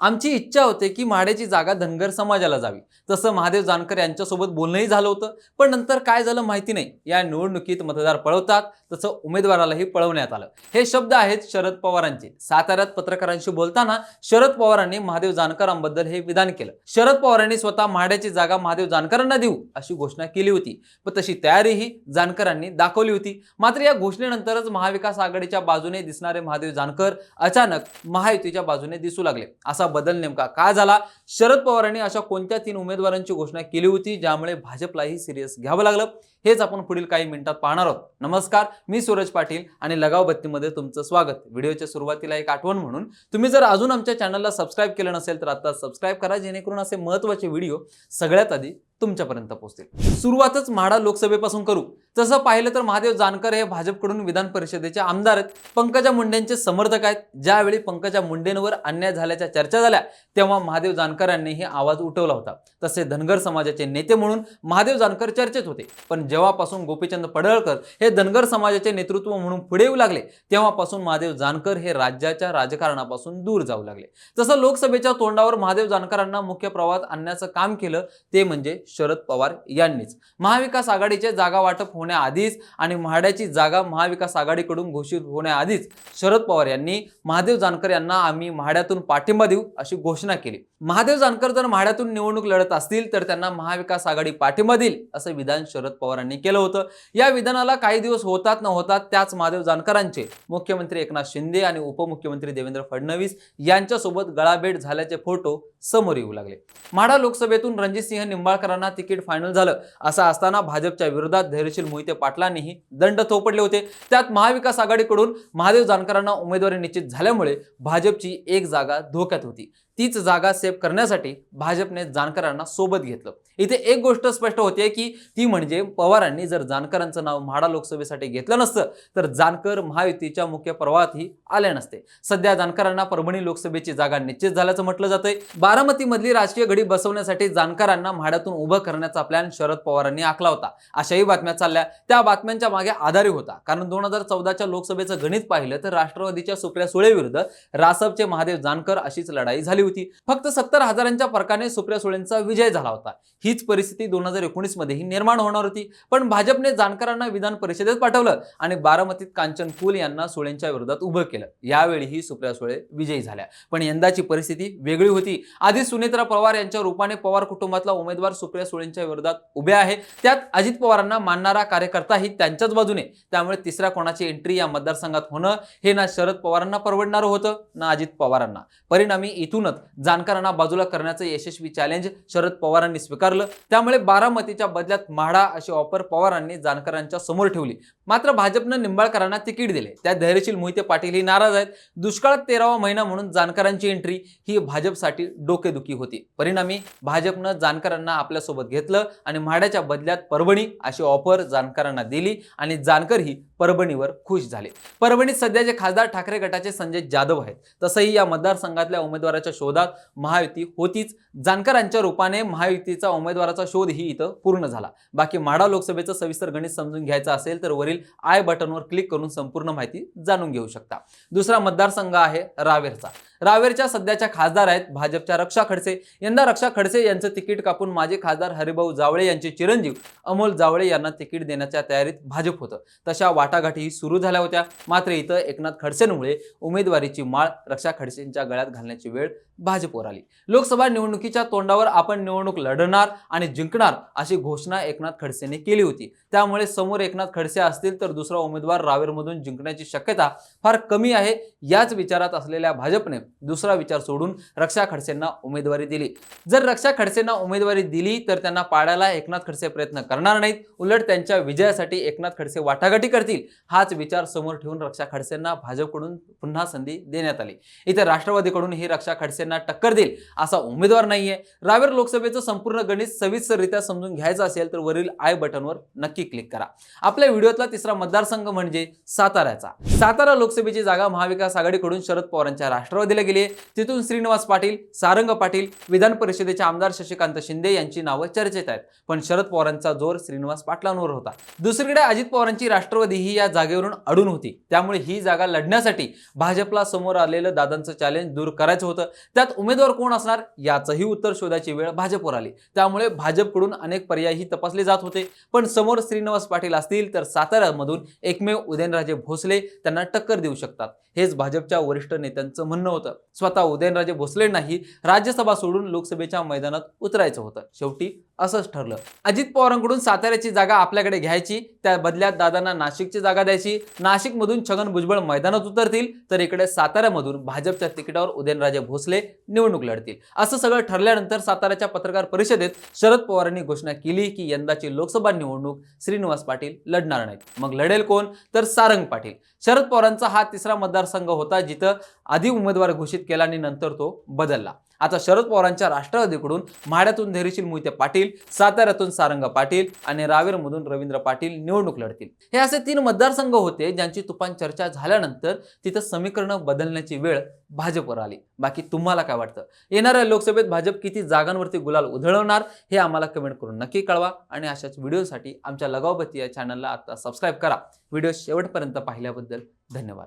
आमची इच्छा होते की म्हाड्याची जागा धनगर समाजाला जावी. तसं महादेव जानकर यांच्यासोबत बोलणंही झालं होतं पण नंतर काय झालं माहिती नाही. या निवडणुकीत मतदार पळवतात तसं उमेदवारालाही पळवण्यात आलं. हे शब्द आहेत शरद पवारांचे. साताऱ्यात पत्रकारांशी बोलताना शरद पवारांनी महादेव जानकरांबद्दल हे विधान केलं. शरद पवारांनी स्वतः म्हाड्याची जागा महादेव जानकरांना देऊ अशी घोषणा केली होती. पण तशी तयारीही जानकरांनी दाखवली होती. मात्र या घोषणेनंतरच महाविकास आघाडीच्या बाजूने दिसणारे महादेव जानकर अचानक महायुतीच्या बाजूने दिसू लागले. असा बदल नेमका का झाला? शरद पवारांनी अशा कोणत्या तीन उमेदवारांची घोषणा केली होती ज्यामुळे भाजपलाही सिरियस घ्यावं लागलं? हेच आपण पुढील काही मिनिटात पाहणार आहोत. नमस्कार मी सूरज पाटील आणि लगाव बत्तीमध्ये तुमचं स्वागत. व्हिडिओच्या सुरुवातीला एक आठवण म्हणून तुम्ही जर अजून आमच्या चॅनलला सबस्क्राईब केलं नसेल तर आता सबस्क्राईब करा जेणेकरून असे महत्त्वाचे व्हिडिओ सगळ्यात आधी तुमच्यापर्यंत पोहोचतील. सुरुवातच म्हाडा लोकसभेपासून करू. तसं पाहिलं तर महादेव जानकर हे भाजपकडून विधान परिषदेचे आमदार आहेत. पंकजा मुंडेंचे समर्थक आहेत. ज्यावेळी पंकजा मुंडेंवर अन्याय झाल्याच्या चर्चा झाल्या तेव्हा महादेव जानकरांनी हे आवाज उठवला होता. तसे धनगर समाजाचे नेते म्हणून महादेव जानकर चर्चेत होते. पण जेव्हापासून गोपीचंद पडळकर हे धनगर समाजाचे नेतृत्व म्हणून पुढे येऊ लागले तेव्हापासून महादेव जानकर हे राज्याच्या राजकारणापासून दूर जाऊ लागले. तसं लोकसभेच्या तोंडावर महादेव जानकरांना मुख्य प्रवाहात आणण्याचं काम केलं ते म्हणजे शरद पवार यांनीच. महाविकास आघाडीचे जागा वाटप होण्याआधीच आणि म्हाड्याची जागा महाविकास आघाडीकडून घोषित होण्याआधीच शरद पवार यांनी महादेव जानकर यांना आम्ही म्हाड्यातून पाठिंबा देऊ अशी घोषणा केली. महादेव जानकर जर म्हाड्यातून निवडणूक लढत असतील तर त्यांना महाविकास आघाडी पाठिंबा देईल असं विधान शरद पवारांनी केलं होतं. या विधानाला काही दिवस होतात न होतात त्याच महादेव जानकरांचे मुख्यमंत्री एकनाथ शिंदे आणि उपमुख्यमंत्री देवेंद्र फडणवीस यांच्यासोबत गळाभेट झाल्याचे फोटो समोर येऊ लागले. म्हाडा लोकसभेतून रणजितसिंह निंबाळकरांना तिकीट फायनल झालं. असं असताना भाजपच्या विरोधात धैर्यशील मोहिते पाटलांनीही दंड थोपडले होते. त्यात महाविकास आघाडीकडून महादेव जानकरांना उमेदवारी निश्चित झाल्यामुळे भाजपची एक जागा धोक्यात होती. तीच जागा सेव्ह करण्यासाठी भाजपने जानकरांना सोबत घेतलं. इथे एक गोष्ट स्पष्ट होते की ती म्हणजे पवारांनी जर जानकरांचं नाव म्हाडा लोकसभेसाठी घेतलं नसतं तर जानकर महायुतीच्या मुख्य प्रवाहातही आले नसते. सध्या जानकरांना परभणी लोकसभेची जागा निश्चित झाल्याचं म्हटलं जातंय. बारामतीमधली राजकीय घडी बसवण्यासाठी जानकरांना म्हाड्यातून उभं करण्याचा प्लॅन शरद पवारांनी आखला होता. अशाही बातम्या चालल्या. त्या बातम्यांच्या मागे आधारी होता. कारण दोन हजार चौदाच्या लोकसभेचं गणित पाहिलं तर राष्ट्रवादीच्या सुप्रिया सुळे विरुद्ध रासपचे महादेव जानकर अशीच लढाई झाली होती. फक्त सत्तर हजारांच्या फरकाने सुप्रिया सुळेंचा विजय झाला होता. हीच परिस्थिती दोन हजार एकोणीस मध्येही निर्माण होणार होती. पण भाजपने जानकरांना विधान परिषदेत पाठवलं आणि बारामतीत कांचन कुल यांना सुळेंच्या विरोधात उभं केलं. यावेळीही सुप्रिया सुळे विजयी झाल्या. पण यंदाची परिस्थिती वेगळी होती. आधी सुनेत्रा पवार यांच्या रूपाने पवार कुटुंबातला उमेदवार सुप्रिया सुळेंच्या विरोधात उभे आहे. त्यात अजित पवारांना मानणारा कार्यकर्ताही त्यांच्याच बाजूने. त्यामुळे तिसऱ्या कोणाची एंट्री या मतदारसंघात होणं हे ना शरद पवारांना परवडणारं होतं ना अजित पवारांना. परिणामी इथूनच जानकरांना बाजूला करण्याचं यशस्वी चॅलेंज शरद पवारांनी स्वीकारलं. त्यामुळे बारामतीच्या बदल्यात म्हाडा अशी ऑफर पवारांनी जानकरांच्या समोर ठेवली. मात्र भाजपनं निंबाळकरांना तिकीट दिले. त्या धैर्यशील मोहिते पाटील ही नाराज आहेत. दुष्काळात तेरावा महिना म्हणून जानकरांची एंट्री ही भाजपसाठी डोकेदुखी होती. परिणामी भाजपनं जानकरांना आपल्यासोबत घेतलं आणि म्हाड्याच्या बदल्यात परभणी अशी ऑफर जानकरांना दिली आणि जानकर ही परभणीवर खुश झाले. परभणीत सध्याचे खासदार ठाकरे गटाचे संजय जाधव आहेत तसंही या मतदारसंघातल्या उमेदवाराच्या शोधात महायुती होतीच. जानकरांच्या रूपाने महायुतीचा उमेदवाराचा शोध ही इथं पूर्ण झाला. बाकी म्हाडा लोकसभेचं सविस्तर गणित समजून घ्यायचं असेल तर वरील आय बटनवर क्लिक करून संपूर्ण माहिती जाणून घेऊ शकता. दुसरा मतदारसंघ आहे रावेरचा. रावेरच्या सध्याच्या खासदार आहेत भाजपच्या रक्षा खडसे. यंदा रक्षा खडसे यांचं तिकीट कापून माजी खासदार हरिभाऊ जावळे यांचे चिरंजीव अमोल जावळे यांना तिकीट देण्याच्या तयारीत भाजप होतं. तशा वाटाघाटी सुरू झाल्या होत्या. मात्र इथं एकनाथ खडसेंमुळे उमेदवारीची माळ रक्षा खडसेंच्या गळ्यात घालण्याची वेळ भाजपवर आली. लोकसभा निवडणुकीच्या तोंडावर आपण निवडणूक लढणार आणि जिंकणार अशी घोषणा एकनाथ खडसेने केली होती. त्यामुळे समोर एकनाथ खडसे असतील तर दुसरा उमेदवार रावेरमधून जिंकण्याची शक्यता फार कमी आहे. याच विचारात असलेल्या भाजपने दुसरा विचार सोडून रक्षा खडसेंना उमेदवारी दिली. जर रक्षा खडसेंना उमेदवारी दिली तर त्यांना पाडायला एकनाथ खडसे प्रयत्न करणार नाहीत. उलट त्यांच्या विजयासाठी एकनाथ खडसे वाटाघाटी करतील. हाच विचार समोर ठेवून रक्षा खडसेंना भाजपकडून पुन्हा संधी देण्यात आली. इथे राष्ट्रवादीकडून ही रक्षा खडसेंना टक्कर देईल असा उमेदवार नाहीये. रावेर लोकसभेचं संपूर्ण गणित सविस्तररित्या समजून घ्यायचं असेल तर वरील आय बटनवर नक्की क्लिक करा. आपल्या व्हिडिओतला तिसरा मतदारसंघ म्हणजे साताऱ्याचा. सातारा लोकसभेची जागा महाविकास आघाडीकडून शरद पवारांच्या राष्ट्रवादी केलं गेली. तिथून श्रीनिवास पाटील सारंग पाटील विधान परिषदेचे आमदार शशिकांत शिंदे यांची नावं चर्चेत आहेत. पण शरद पवारांचा जोर श्रीनिवास पाटलांवर होता. दुसरीकडे अजित पवारांची राष्ट्रवादी ही या जागेवरून अडून होती. त्यामुळे ही जागा लढण्यासाठी भाजपला समोर आलेलं दादांचं चॅलेंज दूर करायचं होतं. त्यात उमेदवार कोण असणार याचंही उत्तर शोधायची वेळ भाजपवर आली. त्यामुळे भाजपकडून अनेक पर्यायही तपासले जात होते. पण समोर श्रीनिवास पाटील असतील तर साताऱ्यामधून एकमेव उदयनराजे भोसले त्यांना टक्कर देऊ शकतात. हेच भाजपच्या वरिष्ठ नेत्यांचं म्हणणं होतं. होतं. स्वतः उदयनराजे भोसलेंनाही राज्यसभा सोडून लोकसभेच्या मैदानात उतरायचं होतं. शेवटी असंच ठरलं. अजित पवारांकडून साताऱ्याची जागा आपल्याकडे घ्यायची त्या बदल्यात दादांना नाशिकची जागा द्यायची. नाशिकमधून छगन भुजबळ मैदानात उतरतील तर इकडे साताऱ्यामधून भाजपच्या तिकिटावर उदयनराजे भोसले निवडणूक लढतील. असं सगळं ठरल्यानंतर साताऱ्याच्या पत्रकार परिषदेत शरद पवारांनी घोषणा केली की यंदाची लोकसभा निवडणूक श्रीनिवास पाटील लढणार नाहीत. मग लढेल कोण? तर सारंग पाटील. शरद पवारांचा हा तिसरा मतदारसंघ होता जिथं आधी उमेदवार घोषित केला आणि नंतर तो बदलला. आता शरद पवारांच्या राष्ट्रवादीकडून म्हाड्यातून धैर्यशील मोहिते पाटील साताऱ्यातून सारंग पाटील आणि रावेरमधून रवींद्र पाटील निवडणूक लढतील. हे असे तीन मतदारसंघ होते ज्यांची तुफान चर्चा झाल्यानंतर तिथं समीकरणं बदलण्याची वेळ भाजपवर आली. बाकी तुम्हाला काय वाटतं? येणाऱ्या लोकसभेत भाजप किती जागांवरती गुलाल उधळवणार हे आम्हाला कमेंट करून नक्की कळवा आणि अशाच व्हिडिओसाठी आमच्या लगावबत्ती या चॅनलला आता सबस्क्राईब करा. व्हिडिओ शेवटपर्यंत पाहिल्याबद्दल धन्यवाद.